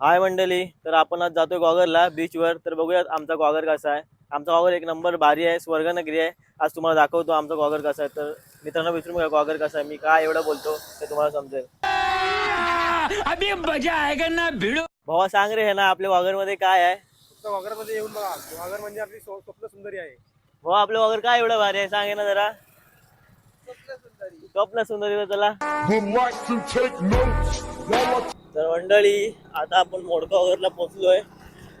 हाय मंडळी तर आपण आज जातोय गॉगरला बीचवर तर बघूयात आमचा गॉगर कसा आहे. आमचा गॉगर एक नंबर भारी आहे स्वर्गनगरी आहे. आज तुम्हाला दाखवतो आमचा गॉगर कसा आहे. तर मित्रांनो विचारून बघा गॉगर कसा आहे. मी काय एवढं बोलतो ते तुम्हाला समजेल. अभी मजा आएगा ना भिड़ो. भावा सांग रे हे ना आपल्या गॉगरमध्ये काय आहे? फक्त वाघरमध्ये येऊन बघा. म्हणजे आपली स्व- स्वप्न सुंदरी आहे. भावा आपलं गॉगर काय एवढं भारी आहे? सांग हे ना जरा. स्वप्न सुंदरी. चला. तर मंडळी आता आपण मोडका वगैरेला पोचलोय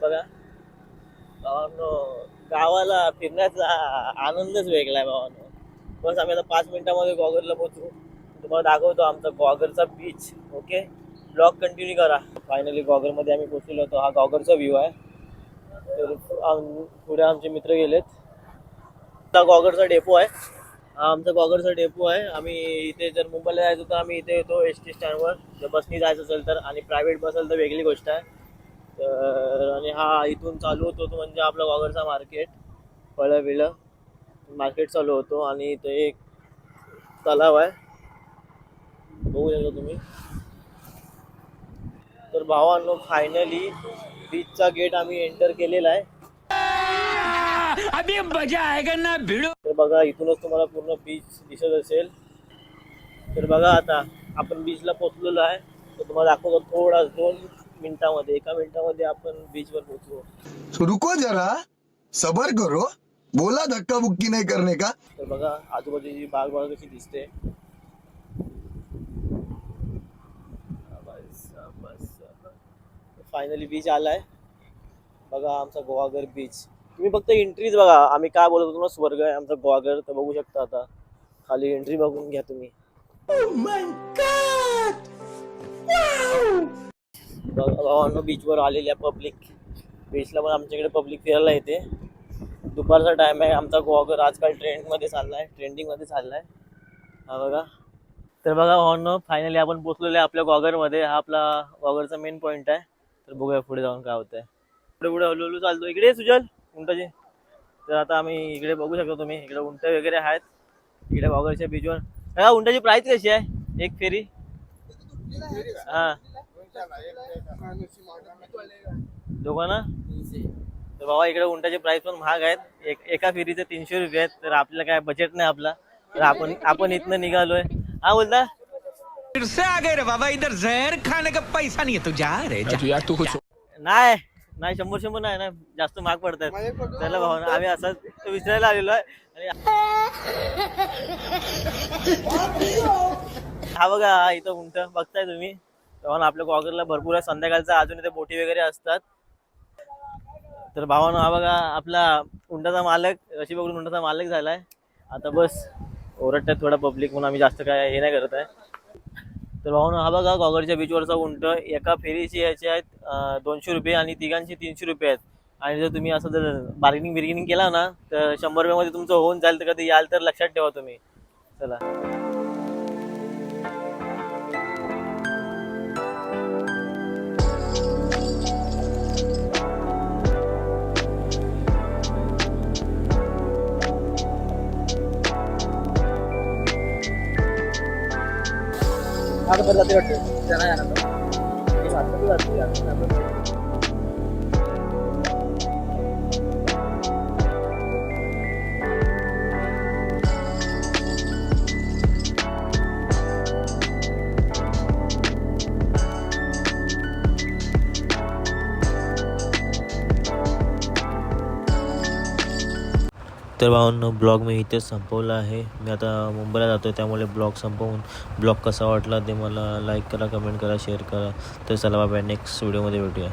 बघा. भावांनो गावाला फिरण्याचा आनंदच वेगळा आहे भावांनो. बस आम्ही आता पाच मिनिटामध्ये गॉगरला पोचू तुम्हाला दाखवतो आमचा गॉगरचा बीच ओके ब्लॉग कंटिन्यू करा. फायनली गॉगरमध्ये आम्ही पोचलेलो होतो. हा गॉगरचा व्ह्यू आहे. तर पुढे आमचे मित्र गेलेत. हा गॉगरचा डेपो आहे. हा आमचा गॉगरचा डेपो आहे. आम्ही इथे जर मुंबईला जायचं तर आम्ही इथे येतो एस टी स्टँडवर. जर बसनी जायचं असेल तर आणि प्रायव्हेट बस असेल तर वेगळी गोष्ट आहे. तर आणि हा इथून चालू होतो तो म्हणजे आपला गॉगरचा मार्केट. फळं बिळं मार्केट चालू होतो आणि इथे एक तलाव आहे. बघू शकता तुम्ही. तर भावांनो फायनली बीचचा गेट आम्ही एंटर केलेला आहे. अभी मजा आएगा ना भिड़ो. बघा इथूनच तुम्हाला पूर्ण बीच दिसत असेल. तर बघा आता आपण बीचला पोचलेलो आहे. तर तुम्हाला दाखवतो थोडा दोन मिनिटामध्ये. एका मिनिटामध्ये आपण बीचवर पोचलो तो रुको जरा. सबर करो. बोला धक्का बुक्की नहीं करने का? तर बघा आजूबाजूची बाग बाग कशी दिसते. फायनली बीच आलाय. बघा आमचा गोवागर बीच तुम्ही फक्त एंट्रीज बघा. आम्ही काय बोलत होतो ना स्वर्ग आहे आमचा ग्वागर तर बघू शकता आता. खाली एंट्री बघून घ्या तुम्ही. भावांनो बीचवर आलेल्या पब्लिक बीचला पण आमच्याकडे पब्लिक फिरायला येते. दुपारचा टाइम आहे. आमचा गॉगर आजकाल ट्रेंडमध्ये चाललाय. ट्रेंडिंगमध्ये चाललाय. हा बघा. तर बघा भावांनो फायनली आपण पोचलेलो आहे आपल्या गॉगरमध्ये हा आपला गॉगरचा मेन पॉईंट आहे. तर बघूया पुढे जाऊन काय होतंय. पुढे पुढे हळूहळू चालतो. इकडे सुजल. उंटाचे. तर आता आम्ही इकडे बघू शकतो तुम्ही. इकडे उंट वगैरे आहेत. इकडे गॉगरच्या बीचवर. बघा उंटाची प्राइस कशी आहे? एक फेरी. हा. दोघांना? तर बाबा इकडे उंटाचे प्राइस पण महाग आहेत. एक एका फेरीचे तीनशे रुपये आहेत. तर आपल्याला काय बजेट नाही आपला. तर आपण आपण इथनं निघालोय. हा बोलता. फिर से आ गए रे बाबा इधर जहर खाने का पैसा नहीं है तू जा रे जा नाही. नाही शंभर शंभर नाही ना जास्त महाग पडतात त्याला भाऊ आम्ही असंच विचारायला आलेलो आहे. आणि हा बघा हा इथं उंट बघताय तुम्ही. तेव्हा आपल्या गॉगरला भरपूर आहे. संध्याकाळचा अजून इथे बोटी वगैरे असतात. तर भावानं हा बघा आपला उंटाचा मालक अशी बघून उंटाचा मालक झालाय. आता बस ओरडतात थोडा पब्लिक म्हणून आम्ही जास्त काय हे नाही करत आहे. तर भाऊ हा बघा गॉगरच्या बीचवरचा उंट. एका फेरीचे याचे आहेत दोनशे रुपये आणि तिघांचे तीनशे रुपये आहेत. आणि जर तुम्ही असं जर बार्गेनिंग बिर्गेनिंग केला ना तर शंभर रुपयामध्ये तुमचं होऊन जाईल. तर कधी याल तर लक्षात ठेवा तुम्ही. चला. അതൊക്കെ പറ്റാത്ത കെട്ട്. ജനാനന്ദം ഈ വർഷത്തിൽ കട്ടില്ല तर भावांनो ब्लॉग मी इथेच संपवला आहे. मी आता मुंबईला जातो आहे त्यामुळे ब्लॉग संपवून ब्लॉग कसा वाटला ते मला लाईक करा कमेंट करा शेअर करा. तर चला बाबा नेक्स्ट व्हिडिओमध्ये भेटूया.